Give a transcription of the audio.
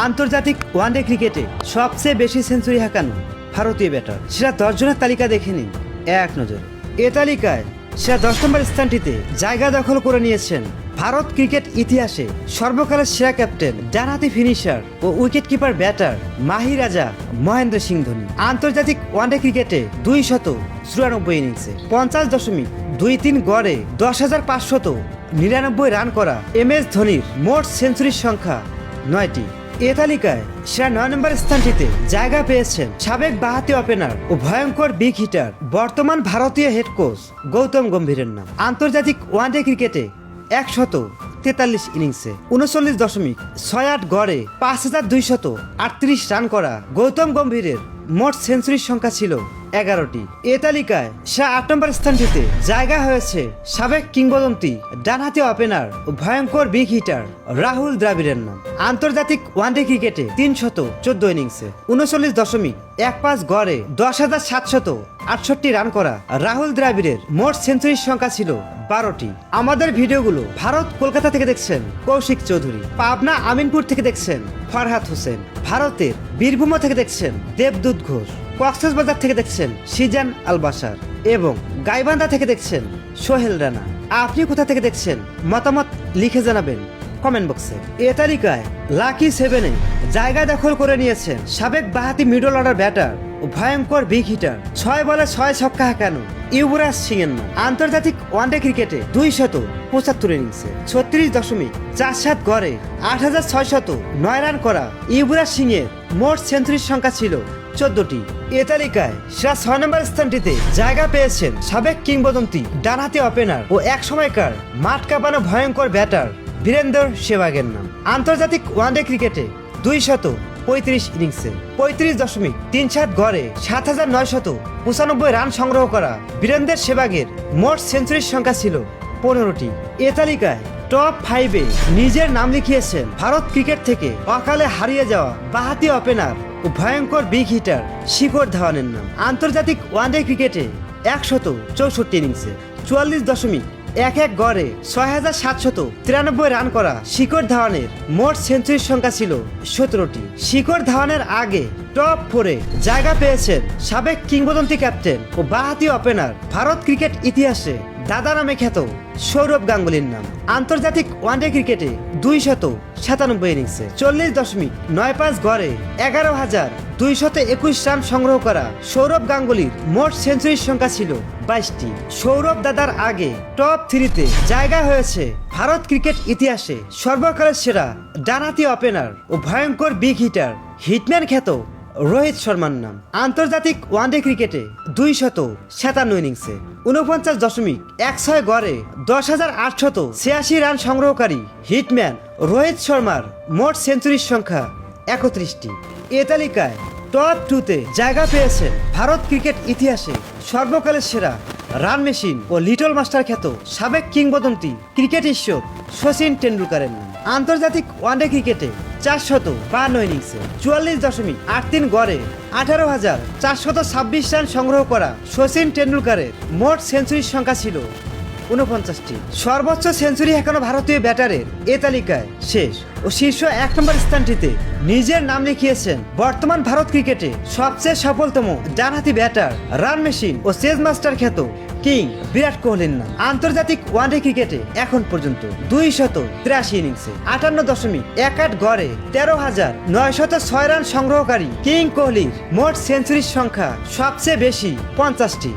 আন্তর্জাতিক ওয়ানডে ক্রিকেটে সবচেয়ে বেশি সেঞ্চুরি হাঁকানো ভারতীয় ব্যাটার। সেরা দশজনের তালিকা দেখে নিন। এক নজরে। এ তালিকায় সেরা দশ নম্বর স্থানটিতে জায়গা দখল করে নিয়েছেন ভারত ক্রিকেট ইতিহাসে সর্বকালের সেরা ক্যাপ্টেন, ডানহাতি ফিনিশার ও wicket keeper batter Mahi Raja Mahendra Singh Dhoni. আন্তর্জাতিক ওয়ানডে ক্রিকেটে দুই শত চুরানব্বই ইনিংসে পঞ্চাশ দশমিক দুই তিন গড়ে দশ হাজার পাঁচশত নিরানব্বই রান করা এম এস ধোনির মোট সেঞ্চুরির সংখ্যা নয়টি। এ তালিকায় সেরা নয় নম্বর স্থানটিতে জায়গা পেয়েছেন সাবেক বাহাতি ওপেনার ও ভয়ঙ্কর বিগ হিটার বর্তমান ভারতীয় হেড কোচ গৌতম গম্ভীরের নাম। আন্তর্জাতিক ওয়ানডে ক্রিকেটে একশত তেতাল্লিশ ইনিংসে উনচল্লিশ দশমিক ছয় আট গড়ে পাঁচ হাজার দুইশত আটত্রিশ রান করা গৌতম গম্ভীরের মোট সেঞ্চুরির সংখ্যা ছিল এগারোটি। এ তালিকায় সে আট নম্বর স্থানটিতে জায়গা হয়েছে সাবেক কিংবদন্তি, ডানহাতি ওপেনার ও ভয়ঙ্কর বিগ হিটার রাহুল দ্রাবিড়ের নাম। আন্তর্জাতিক ওয়ানডে ক্রিকেটে তিন শত চোদ্দ ইনিংসে উনচল্লিশ দশমিক এক পাঁচ গড়ে দশ হাজার সাতশত আটষট্টি রান করা রাহুল দ্রাবিড়ের মোট সেঞ্চুরির সংখ্যা ছিল বারোটি। আমাদের ভিডিওগুলো ভারত কলকাতা থেকে দেখছেন কৌশিক চৌধুরী, পাবনা আমিনপুর থেকে দেখছেন ফরহাদ হোসেন, ভারতের বীরভূম থেকে দেখছেন দেবদূত ঘোষ। কক্সবাজার থেকে দেখছেন সিজান আল বাসার এবং গাইবান্ধা থেকে দেখছেন সোহেল রানা। আপনি কোথা থেকে দেখছেন? মতামত লিখে জানাবেন কমেন্ট বক্সে। এ তালিকায় লাকি সেভেনে জায়গা দখল করে নিয়েছেন সাবেক বাহাতি মিডল অর্ডার ব্যাটার ও ভয়ঙ্কর বিগ হিটার। ছয় বলে ছয় ছক্কা হাঁকানো ইউবরাজ সিং এর নাম। আন্তর্জাতিক ওয়ানডে ক্রিকেটে দুই শত পঁচাত্তর ইনিংসে ছত্রিশ দশমিক চার সাত গড়ে আট হাজার ছয় শত নয় রান করা ইউবরাজ সিং এর মোট সেঞ্চুরির সংখ্যা ছিল চোদ্দটি। এ তালিকায় সেরা ছয় নম্বর স্থানটিতে জায়গা পেয়েছেন সাবেক কিংবদন্তি, ডানহাতি ওপেনার ও এক সময়কার মাঠ কাঁপানো ভয়ঙ্কর ব্যাটার বীরেন্দর সেবাগের নাম। আন্তর্জাতিক ওয়ানডে ক্রিকেটে দুই শত পঁয়ত্রিশ ইনিংসে পঁয়ত্রিশ দশমিক তিন সাত গড়ে সাত হাজার নয় শত পঁচানব্বই রান সংগ্রহ করা বীরেন্দ্র সেবাগের মোট সেঞ্চুরির সংখ্যা ছিল পনেরোটি। এ তালিকায় টপ ফাইভে নিজের নাম লিখিয়েছেন ভারত ক্রিকেট থেকে অকালে হারিয়ে যাওয়া বাহাতি ওপেনার ও ভয়ঙ্কর বিগ হিটার শিখর ধাওয়ানের নাম। আন্তর্জাতিক ওয়ানডে ক্রিকেটে একশত চৌষট্টি ইনিংসে চুয়াল্লিশ দশমিক এক এক গড়ে ছয় হাজার সাতশত তিরানব্বই রান করা শিখর ধাওয়ানের মোট সেঞ্চুরির সংখ্যা ছিল সতেরোটি। শিখর ধাওয়ানের আগে টপ ফোরে জায়গা পেয়েছেন সাবেক কিংবদন্তি ক্যাপ্টেন ও বাহাতি ওপেনার ভারত ক্রিকেট ইতিহাসে দাদা নামে খ্যাত সৌরভ গাঙ্গুলির নাম। আন্তর্জাতিক ওয়ানডে ক্রিকেটে দুই শত সাতানব্বই ইনিংসে চল্লিশ দশমিক নয় পাঁচ গড়ে এগারো হাজার দুইশত একুশ রান সংগ্রহ করা সৌরভ গাঙ্গুলির মোট সেঞ্চুরির সংখ্যা ছিল বাইশটি। সৌরভ দাদার আগে টপ থ্রিতে জায়গা হয়েছে ভারত ক্রিকেট ইতিহাসে সর্বকালের সেরা ডানাতি ওপেনার ও ভয়ঙ্কর বিগ হিটার, হিটম্যান খ্যাত রোহিত শর্মার নাম। আন্তর্জাতিক ওয়ানডে ক্রিকেটে দুই শত সাতান্ন ইনিংসে উনপঞ্চাশ দশমিক এক ছয় গড়ে দশ হাজার আটশত ছিয়াশি রান সংগ্রহকারী হিটম্যান রোহিত শর্মার মোট সেঞ্চুরির সংখ্যা একত্রিশটি। এ তালিকায় টপ টুতে জায়গা পেয়েছেন ভারত ক্রিকেট ইতিহাসে সর্বকালের সেরা রান মেশিন ও লিটল মাস্টার খ্যাত সাবেক কিংবদন্তি ক্রিকেট ঈশ্বর শচীন টেন্ডুলকারের নাম। আন্তর্জাতিক ওয়ানডে ক্রিকেটে চারশত বান্ন ইনিংসে চুয়াল্লিশ দশমিক আট তিন গড়ে আঠারো হাজার চারশত ছাব্বিশ রান সংগ্রহ করা শচীন টেন্ডুলকারের মোট সেঞ্চুরির সংখ্যা ছিল উনপঞ্চাশটি সর্বোচ্চ সেঞ্চুরি এখনও ভারতীয় ব্যাটারের এ তালিকায় শেষ ও শীর্ষ এক নম্বর স্থানটিতে নিজের নাম লিখিয়েছেন বর্তমান ভারত ক্রিকেটে সবচেয়ে সফলতম ডানহাতি ব্যাটার, রান মেশিন ও চেজ মাস্টার খ্যাত কিং বিরাট কোহলির নাম। আন্তর্জাতিক ওয়ানডে ক্রিকেটে এখন পর্যন্ত দুই শত তিরাশি ইনিংসে আটান্ন দশমিক এক আট গড়ে তেরো হাজার নয় শত ছয় রান সংগ্রহকারী কিং কোহলির মোট সেঞ্চুরির সংখ্যা সবচেয়ে বেশি পঞ্চাশটি।